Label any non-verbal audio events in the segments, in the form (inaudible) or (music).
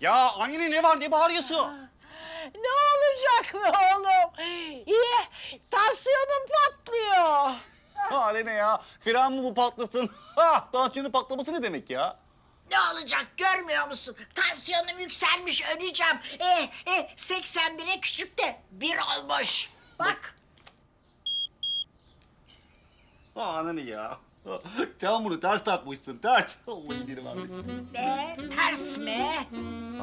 Ya anne ne var ne bağırıyorsun? Ne olacak be oğlum? İyi, tansiyonum patlıyor. (laughs) Hale ne ya? Fren mi bu patlasın? (laughs) Ha, tansiyonu patlaması ne demek ya? Ne olacak görmüyor musun? Tansiyonum yükselmiş öleceğim. E, e, 81'e küçük de bir olmuş. Bak. Ha, anne ya. (laughs) Sen bunu ters takmışsın, ters. (laughs) Allah? Ters mi?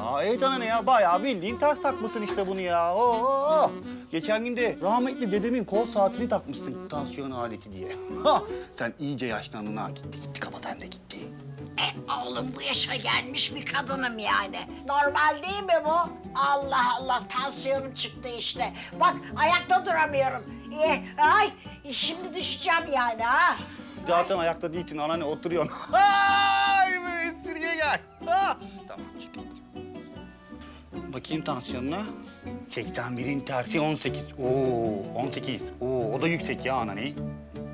Aa, evet anne ya, bayağı bildiğin ters takmışsın işte bunu ya. Oo. Geçen gün de rahmetli dedemin kol saatini takmışsın tansiyon aleti diye. Ha, (laughs) sen iyice yaşlandın ha, gitti gitti kafadan da gitti. E, oğlum bu yaşa gelmiş bir kadınım yani. Normal değil mi bu? Allah Allah tansiyonum çıktı işte. Bak ayakta duramıyorum. E, ay şimdi düşeceğim yani ha. Zaten ayakta değilsin anneanne oturuyorsun. (laughs) Ay bu espriye gel. Ha. Tamam çık git. Bakayım tansiyonuna. 81'in tersi 18. Oo 18. Oo o da yüksek ya anneanne.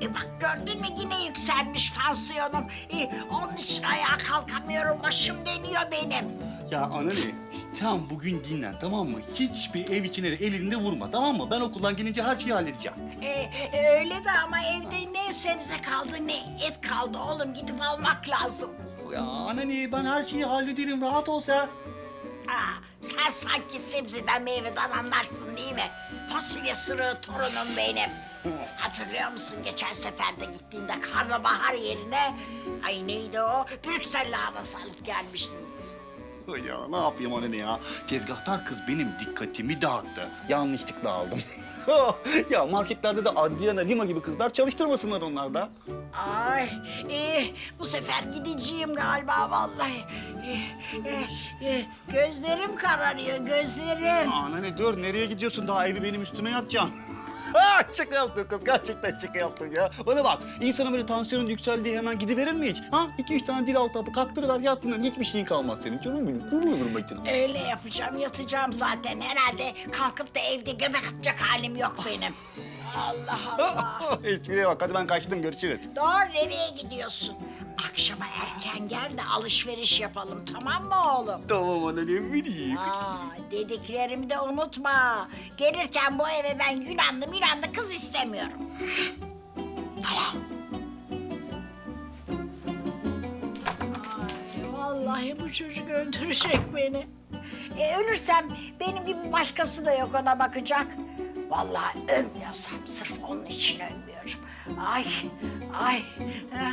E bak gördün mü yine yükselmiş tansiyonum. E, onun için ayağa kalkamıyorum. Başım dönüyor benim. Ya anneanne sen bugün dinlen tamam mı? Hiçbir ev içine de elinde vurma tamam mı? Ben okuldan gelince her şeyi halledeceğim. E, e, öyle de ama evde ne sebze kaldı ne et kaldı oğlum. Gidip almak lazım. Ya anneanne ben her şeyi hallederim rahat ol sen. Aa, sen sanki sebzeden meyveden anlarsın değil mi? Fasulye sırığı torunum benim. (laughs) Hatırlıyor musun geçen seferde gittiğinde karnabahar yerine... Ay neydi o? Brüksel lahanası alıp gelmiştin. (laughs) Ya ne yapayım anne ya? Tezgahtar kız benim dikkatimi dağıttı. Yanlışlıkla aldım. (laughs) ya marketlerde de Adriana Lima gibi kızlar çalıştırmasınlar onlar da. Ay eh, bu sefer gideceğim galiba vallahi. Eh, eh, eh, gözlerim kararıyor gözlerim. Anne dur nereye gidiyorsun? Daha evi benim üstüme yapacaksın. (laughs) Şaka yaptım kız. Gerçekten şaka yaptım ya. Bana bak, insana böyle tansiyonun yükseldiği hemen gidiverir mi hiç? Ha? İki üç tane dil altı hapı kaktırıver yattığından hiçbir şeyin kalmaz senin. Canım benim, kurulurum bacına. Öyle yapacağım yatacağım zaten herhalde. Kalkıp da evde göbek atacak halim yok benim. (laughs) Allah Allah. Espriye bak, hadi ben kaçtım, görüşürüz. Doğru nereye gidiyorsun? Akşama erken gel de alışveriş yapalım tamam mı oğlum? Tamam annem benim. Aa, dediklerimi de unutma. Gelirken bu eve ben Yunanlı Yunanlı kız istemiyorum. Tamam. Ay, vallahi bu çocuk öldürecek beni. E, ölürsem benim gibi başkası da yok ona bakacak. Vallahi ölmüyorsam sırf onun için ölmüyorum. Ay, ay. ha.